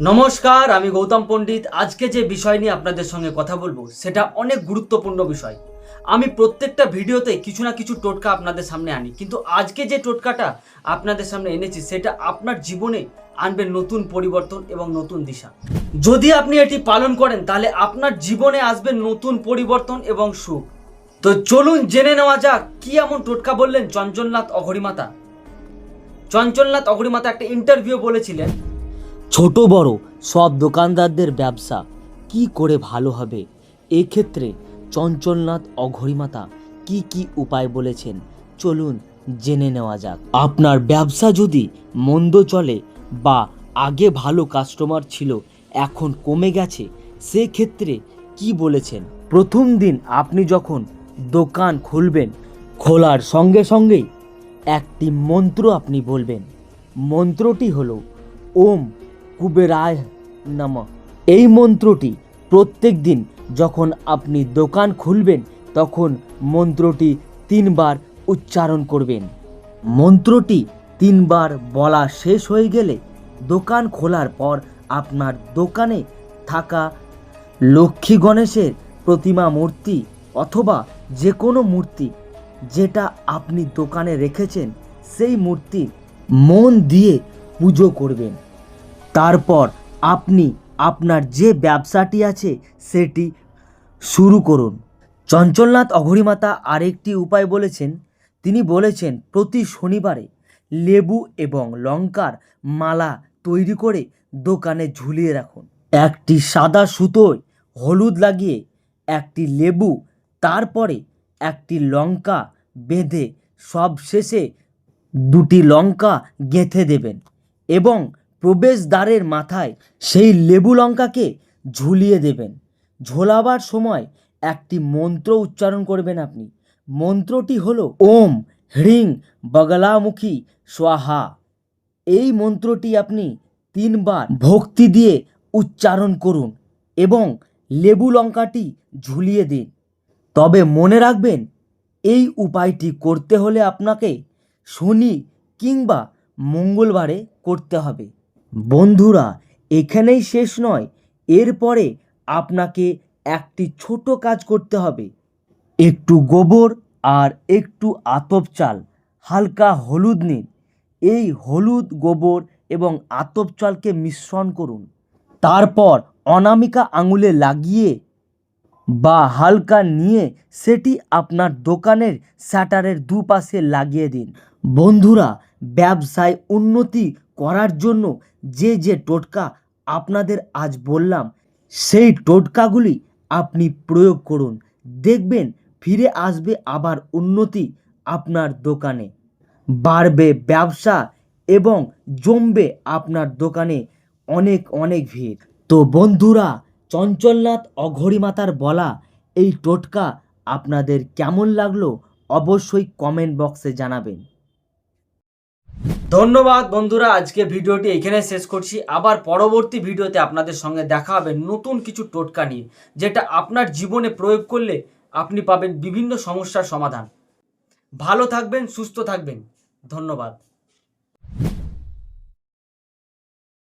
নমস্কার, আমি গৌতম পণ্ডিত। আজকে যে বিষয় নিয়ে আপনাদের সঙ্গে কথা বলব, সেটা অনেক গুরুত্বপূর্ণ বিষয়। আমি প্রত্যেকটা ভিডিওতে কিছু না কিছু টোটকা আপনাদের সামনে আনি, কিন্তু আজকে যে টোটকাটা আপনাদের সামনে এনেছি, সেটা আপনার জীবনে আনবে নতুন পরিবর্তন এবং নতুন দিশা। যদি আপনি এটি পালন করেন, তাহলে আপনার জীবনে আসবে নতুন পরিবর্তন এবং সুখ। তো চলুন জেনে নেওয়া যাক, কি এমন টোটকা বললেন চঞ্চলনাথ অঘরিমাতা। চঞ্চলনাথ অঘরিমাতা একটা ইন্টারভিউ বলেছিলেন ছোট বড় সব দোকানদারদের ব্যবসা। কি করে ভালো হবে? এক্ষেত্রে চঞ্চলনাথ অঘরিমাতা কি কি উপায় বলেছেন? চলুন জেনে নেওয়া যাক। আপনার ব্যবসা যদি মন্দ চলে বা আগে ভালো কাস্টমার ছিল, এখন কমে গেছে, সেক্ষেত্রে কি বলেছেন? প্রথম দিন আপনি যখন দোকান খুলবেন, খোলার সঙ্গে সঙ্গেই একটি মন্ত্র আপনি বলবেন। মন্ত্রটি হলো, ওম কুবেরায় নম। এই মন্ত্রটি প্রত্যেক দিন যখন আপনি দোকান খুলবেন, তখন মন্ত্রটি তিনবার উচ্চারণ করবেন। মন্ত্রটি তিনবার বলা শেষ হয়ে গেলে দোকান খোলার পর আপনার দোকানে থাকা লক্ষ্মী গণেশের প্রতিমা মূর্তি অথবা যে কোনো মূর্তি যেটা আপনি দোকানে রেখেছেন, সেই মূর্তি মন দিয়ে পুজো করবেন। তারপর আপনি আপনার যে ব্যবসাটি আছে সেটি শুরু করুন। চঞ্চলনাথ অঘরিমাতা আরেকটি উপায় বলেছেন। তিনি বলেছেন, প্রতি শনিবারে লেবু এবং লঙ্কার মালা তৈরি করে দোকানে ঝুলিয়ে রাখুন। একটি সাদা সুতোয় হলুদ লাগিয়ে একটি লেবু, তারপরে একটি লঙ্কা বেঁধে সব শেষে দুটি লঙ্কা গেঁথে দেবেন এবং প্রবেশদ্বারের মাথায় সেই লেবু লঙ্কাকে ঝুলিয়ে দেবেন। ঝোলাবার সময় একটি মন্ত্র উচ্চারণ করবেন আপনি। মন্ত্রটি হল, ওম হ্রিং বগলামুখী স্বাহা। এই মন্ত্রটি আপনি তিনবার ভক্তি দিয়ে উচ্চারণ করুন এবং লেবু লঙ্কাটি ঝুলিয়ে দিন। তবে মনে রাখবেন, এই উপায়টি করতে হলে আপনাকে শনি কিংবা মঙ্গলবারে করতে হবে। বন্ধুরা, এখানেই শেষ নয়। এরপরে আপনাকে একটি ছোট কাজ করতে হবে। একটু গোবর আর একটু আতপ চাল, হালকা হলুদ নিন এই হলুদ, গোবর এবং আতপ চালকে মিশ্রণ করুন। তারপর অনামিকা আঙুলে লাগিয়ে বা হালকা নিয়ে সেটি আপনার দোকানের শাটারের দুপাশে লাগিয়ে দিন। বন্ধুরা, ব্যবসায় উন্নতি করার জন্য যে যে টোটকা আপনাদের আজ বললাম, সেই টোটকাগুলি আপনি প্রয়োগ করুন। দেখবেন ফিরে আসবে আবার উন্নতি আপনার দোকানে। বাড়বে ব্যবসা এবং জমবে আপনার দোকানে অনেক অনেক ভিড়। তো বন্ধুরা, চঞ্চলনাথ অঘরিমাতার বলা এই টোটকা আপনাদের কেমন লাগল অবশ্যই কমেন্ট বক্সে জানাবেন। ধন্যবাদ বন্ধুরা, আজকে ভিডিওটি এখানে শেষ করছি। আবার পরবর্তী ভিডিওতে আপনাদের সঙ্গে দেখা হবে নতুন কিছু টোটকা নিয়ে, যেটা আপনার জীবনে প্রয়োগ করলে আপনি পাবেন বিভিন্ন সমস্যার সমাধান। ভালো থাকবেন, সুস্থ থাকবেন। ধন্যবাদ।